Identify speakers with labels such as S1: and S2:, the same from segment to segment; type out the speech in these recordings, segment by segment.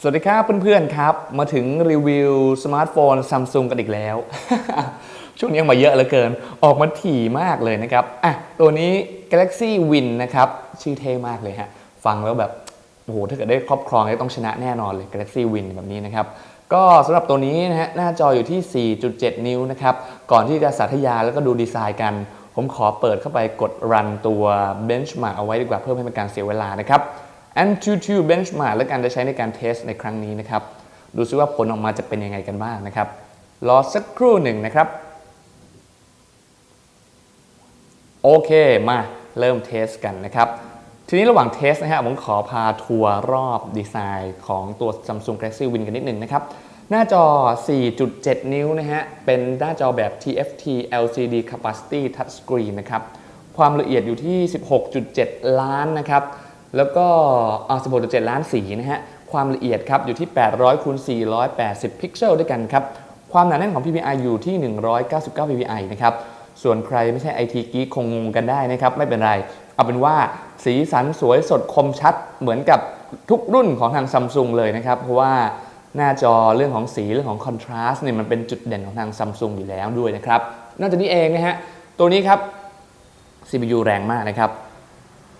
S1: สวัสดีครับเพื่อนๆครับ มาถึงรีวิวสมาร์ทโฟนซัมซุงกันอีกแล้ว ช่วงนี้มาเยอะเหลือเกิน ออกมาถี่มากเลยนะครับ อะ ตัวนี้ Galaxy Win นะครับ ชื่อเท่มากเลยฮะ ฟังแล้วแบบ โอ้โห ถ้าเกิดได้ครอบครองก็ต้องชนะแน่นอนเลย Galaxy Win แบบนี้นะครับ ก็สำหรับตัวนี้นะฮะ หน้าจออยู่ที่ 4.7 นิ้วนะครับ ก่อนที่จะสาธยายแล้วก็ดูดีไซน์กัน ผมขอเปิดเข้าไปกดรันตัว Benchmark เอาไว้ดีกว่าเพื่อไม่ให้เป็นการเสียเวลานะครับ Antutu Benchmark และการจะใช้ในการเทสในครั้งนี้นะครับ ดูซิว่าผลออกมาจะเป็นยังไงกันบ้างนะครับ รอสักครู่หนึ่งนะครับ โอเคมาเริ่มเทสกันนะครับทีนี้ระหว่างเทสนะฮะผมขอพาทัวร์รอบดีไซน์ของตัว Samsung Galaxy Win กันนิดหนึ่งนะครับ หน้าจอ 4.7 นิ้วนะฮะ เป็นหน้าจอแบบ TFT LCD Capacity Touch Screen นะครับ ความละเอียดอยู่ที่ 16.7 ล้านนะครับ แล้วก็อ่า16.7ล้านสีนะฮะ ความละเอียดครับอยู่ที่ 800คูณ480 พิกเซลด้วยกันครับ ความหนาแน่นของ PPI อยู่ที่ 199 PPI นะครับ ส่วนใครไม่ใช่ IT Geek คงงงกันได้นะครับ ไม่เป็นไร เอาเป็นว่าสีสันสวยสดคมชัดเหมือนกับทุกรุ่นของทางซัมซุงเลยนะครับ เพราะว่าหน้าจอเรื่องของสีเรื่องของคอนทราสต์เนี่ยมันเป็นจุดเด่นของทางซัมซุงอยู่แล้วด้วยนะครับ นอกจากนี้เองนะฮะ ตัวนี้ครับ CPU แรงมากนะครับ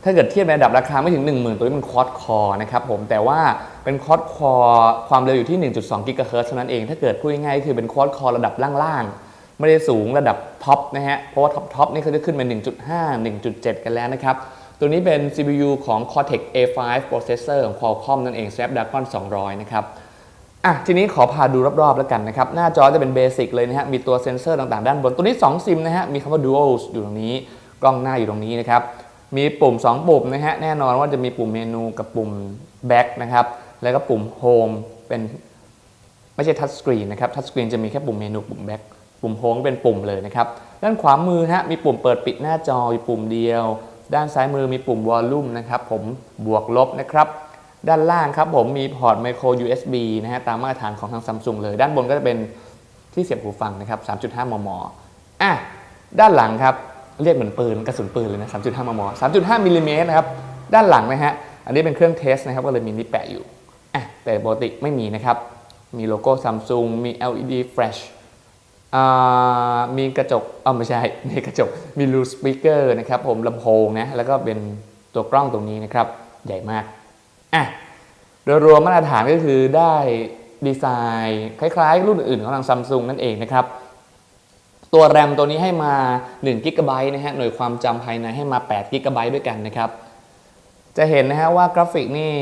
S1: ถ้าเกิดเทียบในระดับราคาไม่ถึง 10,000 ตัวนี้เป็นคอร์ดคอร์นะครับผมแต่ว่าเป็นคอร์ดคอร์ความเร็วอยู่ที่ 1.2กิกะเฮิร์ตซ์เท่านั้นเอง ถ้าเกิดพูดง่ายๆคือเป็นคอร์ดคอร์ระดับล่างๆ ไม่ได้สูงระดับท็อปนะฮะ เพราะว่าท็อปท็อปนี่เขาจะขึ้นเป็น1.5 1.7 กันแล้วนะครับ ตัวนี้เป็น CPU ของ Cortex A5 processor ของ Qualcomm นั่นเอง Snapdragon 200 นะครับอะทีนี้ขอพาดูรอบๆแล้วกันนะครับ หน้าจอจะเป็นเบสิกเลยนะฮะมีตัวเซ็นเซอร์ต่างๆด้านบนตัวนี้2ซิมนะฮะมีคำว่า Dual อยู่ตรงนี้กล้องหน้าอยู่ตรงนี้นะครับ มีปุ่ม 2 ปุ่มนะฮะแน่นอนว่าจะมีปุ่มเมนูกับปุ่ม Back นะครับแล้วก็ปุ่ม Home เป็นไม่ใช่ทัชสกรีนนะครับทัชสกรีนจะมีแค่ปุ่มเมนูปุ่ม Back ปุ่ม Home เป็นปุ่มเลยนะครับด้านขวามือฮะมีปุ่มเปิดปิดหน้าจออยู่ปุ่มเดียว ด้านซ้ายมือมีปุ่ม Volume นะครับผมบวกลบนะครับด้านล่างครับผมมีพอร์ต micro USB นะฮะตามมาตรฐานของทางซัมซุงเลย ด้านบนก็จะเป็นที่เสียบหูฟังนะครับ 3.5 มม อะ ด้านหลังครับ เรียกเหมือนปืนกระสุนปืนเลยนะ 3.5 มม 3.5 มิลลิเมตรนะครับ ด้านหลังนะฮะ อันนี้เป็นเครื่องเทสนะครับ ก็เลยมีนี่แปะอยู่อะแต่ปกติไม่มีนะครับ มีโลโก้ซัมซุงมี LED flash อ่ามีกระจกอ๋อไม่ใช่มีกระจก มีรูสปีกเกอร์นะครับผมลำโพงนะ แล้วก็เป็นตัวกล้องตรงนี้นะครับ ใหญ่มากอะโดยรวมมาตรฐานก็คือได้ดีไซน์ คล้ายๆ รุ่นอื่นของทางซัมซุงนั่นเองนะครับ ตัวแรมตัวนี้ให้มา1กิกะไบต์นะฮะหน่วยความจำภายในให้มา8กิกะไบต์ด้วยกันนะครับ จะเห็นนะฮะว่ากราฟิกนี่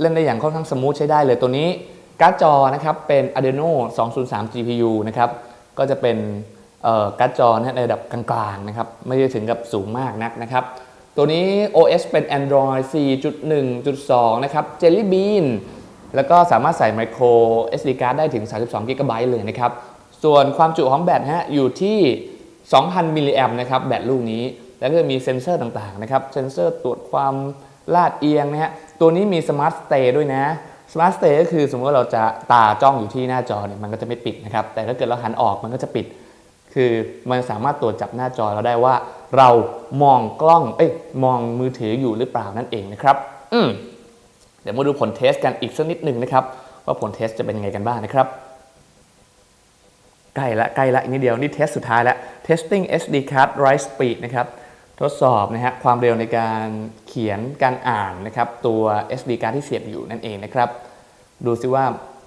S1: เล่นได้อย่างค่อนข้างสมูทใช้ได้เลยตัวนี้การ์ดจอนะครับเป็น Adreno 203 GPU นะครับก็จะเป็นการ์ดจอในระดับกลางๆนะครับไม่ได้ถึงกับสูงมากนักนะครับ ตัวนี้ OS เป็น Android 4.1.2 นะครับ Jelly Bean แล้วก็สามารถใส่ micro SD card ได้ถึง 32 GB เลยนะครับ ส่วนความจุของแบตฮะอยู่ที่ 2,000 มิลลิแอมนะครับแบตลูกนี้ แล้วก็มีเซ็นเซอร์ต่างๆนะครับเซ็นเซอร์ตรวจความลาดเอียงนะฮะตัวนี้มี Smart Stay ด้วยนะ Smart Stay ก็คือสมมติว่าเราจะตาจ้องอยู่ที่หน้าจอเนี่ยมันก็จะไม่ปิดนะครับแต่ถ้าเกิดเราหันออกมันก็จะปิด คือมันสามารถตรวจจับหน้าจอเราได้ว่า เรามองกล้องเอ้ยมองมือถืออยู่หรือเปล่านั่นเองนะครับอืมเดี๋ยวมาดูผลเทสกันอีกสักนิดหนึ่งนะครับ ว่าผลเทสจะเป็นยังไงกันบ้างนะครับ ล้ละใกล้ละอีกนิดเดียว นี่เทสสุดท้ายแล้ว testing SD card write speed นะครับทดสอบนะฮะความเร็วในการเขียนการอ่านนะครับตัว SD card ที่เสียบอยู่นั่นเองนะครับ ดูซิว่า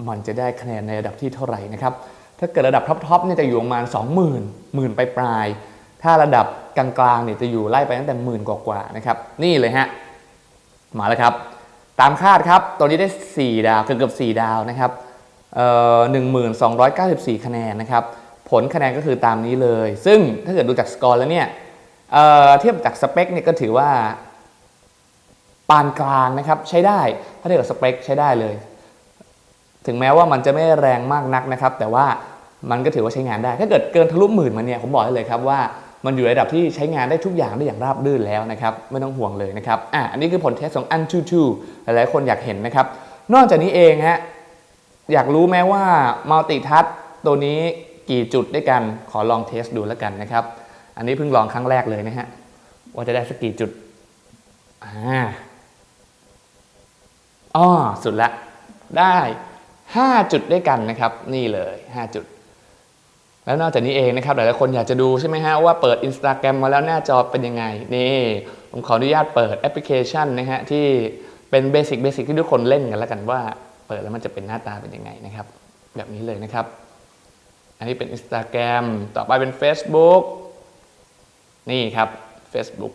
S1: มันจะได้คะแนนในระดับที่เท่าไหร่นะครับ ถ้าเกิดระดับท็อปๆเนี่ยจะอยู่ประมาณ 20,000หมื่นปลายๆถ้าระดับกลางๆเนี่ยจะอยู่ไล่ไปตั้งแต่หมื่นกว่าๆนะครับนี่เลยฮะมาแล้วครับ ตามคาดครับตัวนี้ได้ 4 ดาวเกือบเกือบ4ดาวนะครับ 1294 คะแนนนะครับ ผลคะแนนก็คือตามนี้เลย ซึ่งถ้าเกิดดูจากสกอร์แล้วเนี่ยเเทียบจากสเปคเนี่ยก็ถือว่า ปานกลางนะครับ ใช้ได้ ถ้าเทียบกับสเปคใช้ได้เลย ถึงแม้ว่ามันจะไม่แรงมากนักนะครับ แต่ว่ามันก็ถือว่าใช้งานได้ ถ้าเกิดเกินทะลุหมื่นมาเนี่ยผมบอกได้เลยครับว่ามันอยู่ในระดับที่ใช้งานได้ทุกอย่างได้อย่างราบรื่นแล้วนะครับ ไม่ต้องห่วงเลยนะครับอะอันนี้คือผลเทสของ Antutu หลายๆคนอยากเห็นนะครับ นอกจากนี้เองฮะ อยากรู้ไหมว่า Multi Touch ตัวนี้กี่จุดด้วยกันขอลองเทสดูแล้วกันนะครับ อันนี้เพิ่งลองครั้งแรกเลยนะฮะ ว่าจะได้สักกี่จุดอ่าอ๋อสุดละ ได้ 5 จุดด้วยกันนะครับ นี่เลย 5 จุด แล้วนอกจากนี้เองนะครับ หลายๆคนอยากจะดูใช่ไหมฮะ ว่าเปิด Instagram มาแล้วหน้าจอเป็นยังไง นี่ ผมขออนุญาตเปิดแอปพลิเคชันนะฮะ ที่เป็นเบสิกเบสิกที่ทุกคนเล่นกันแล้วกันว่า เปิดแล้วมันจะเป็นหน้าตาเป็นยังไงนะครับ แบบนี้เลยนะครับ อันนี้เป็น Instagram ต่อไปเป็น Facebook นี่ครับ Facebook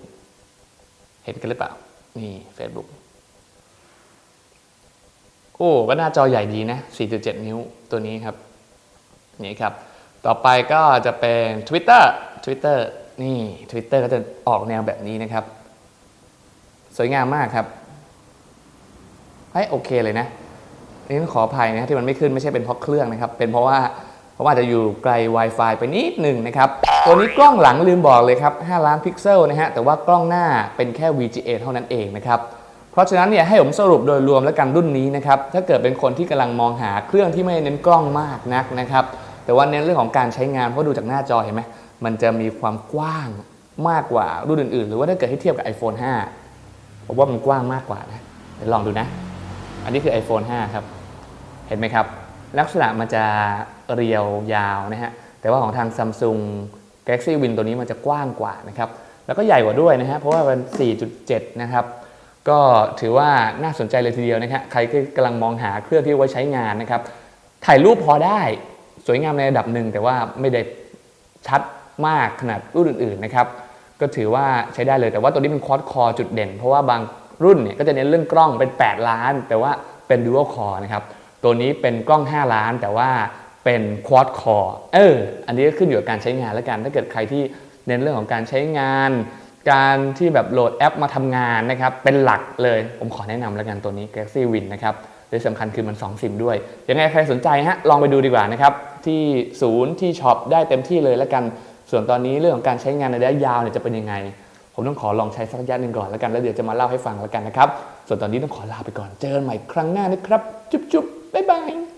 S1: เห็นกันหรือเปล่า นี่ Facebook โอ้ก็หน้าจอใหญ่ดีนะ 4.7 นิ้วตัวนี้ครับ นี่ครับ ต่อไปก็จะเป็น Twitter Twitter นี่ Twitter ก็จะออกแนวแบบนี้นะครับ สวยงามมากครับเฮ้ยโอเคเลยนะ นี่ต้องขออภัยนะที่มันไม่ขึ้นไม่ใช่เป็นเพราะเครื่องนะครับ เป็นเพราะว่าเพราะว่าจะอยู่ไกล Wi-Fi ไปนิดหนึ่งนะครับ ตัวนี้กล้องหลังลืมบอกเลยครับ 5 ล้านพิกเซลนะฮะแต่ว่ากล้องหน้าเป็นแค่ VGA เท่านั้นเองนะครับเพราะฉะนั้นเนี่ยให้ผมสรุปโดยรวมแล้วกันรุ่นนี้นะครับถ้าเกิดเป็นคนที่กำลังมองหาเครื่องที่ไม่เน้นกล้องมากนักนะครับแต่ว่าเน้นเรื่องของการใช้งานเพราะดูจากหน้าจอเห็นไหมมันจะมีความกว้างมากกว่ารุ่นอื่นๆ หรือว่าถ้าเกิดให้เทียบกับ iPhone 5ผมว่ามันกว้างมากกว่านะเดี๋ยวลองดูนะ อันนี้คือ iPhone 5 ครับ เห็นไหมครับ ลักษณะมันจะเรียวยาวนะฮะแต่ว่าของทาง Samsung Galaxy Win ตัวนี้มันจะกว้างกว่านะครับแล้วก็ใหญ่กว่าด้วยนะฮะเพราะว่ามัน4.7 นะครับก็ถือว่าน่าสนใจเลยทีเดียวนะครับใครที่กำลังมองหาเครื่องที่ไว้ใช้งานนะครับถ่ายรูปพอได้สวยงามในระดับหนึ่ง แต่ว่าไม่ได้ชัดมากขนาดรุ่นอื่นๆนะครับก็ถือว่าใช้ได้เลยแต่ว่าตัวนี้เป็นควอดคอจุดเด่น เพราะว่าบางรุ่นเนี่ยก็จะเน้นเรื่องกล้องเป็น 8 ล้าน แต่ว่าเป็น dual core นะครับ ตัวนี้เป็นกล้อง 5 ล้านแต่ว่าเป็นควอดคอเอออันนี้ก็ขึ้นอยู่กับการใช้งานแล้วกันถ้าเกิดใครที่เน้นเรื่องของการใช้งาน การที่แบบโหลดแอปมาทำงานนะครับเป็นหลักเลยผมขอแนะนำแล้วกันตัวนี้ Galaxy Win นะครับและสำคัญคือมัน2ซิมด้วย ยังไงใครสนใจฮะลองไปดูดีกว่านะครับที่ศูนย์ที่ช็อปได้เต็มที่เลยแล้วกัน ส่วนตอนนี้เรื่องของการใช้งานในระยะยาวเนี่ยจะเป็นยังไง ผมต้องขอลองใช้สักระยะหนึ่งก่อนแล้วกันแล้วเดี๋ยวจะมาเล่าให้ฟังแล้วกันนะครับส่วนตอนนี้ต้องขอลาไปก่อนเจอกันใหม่ครั้งหน้านะครับจุ๊บ Bye bye.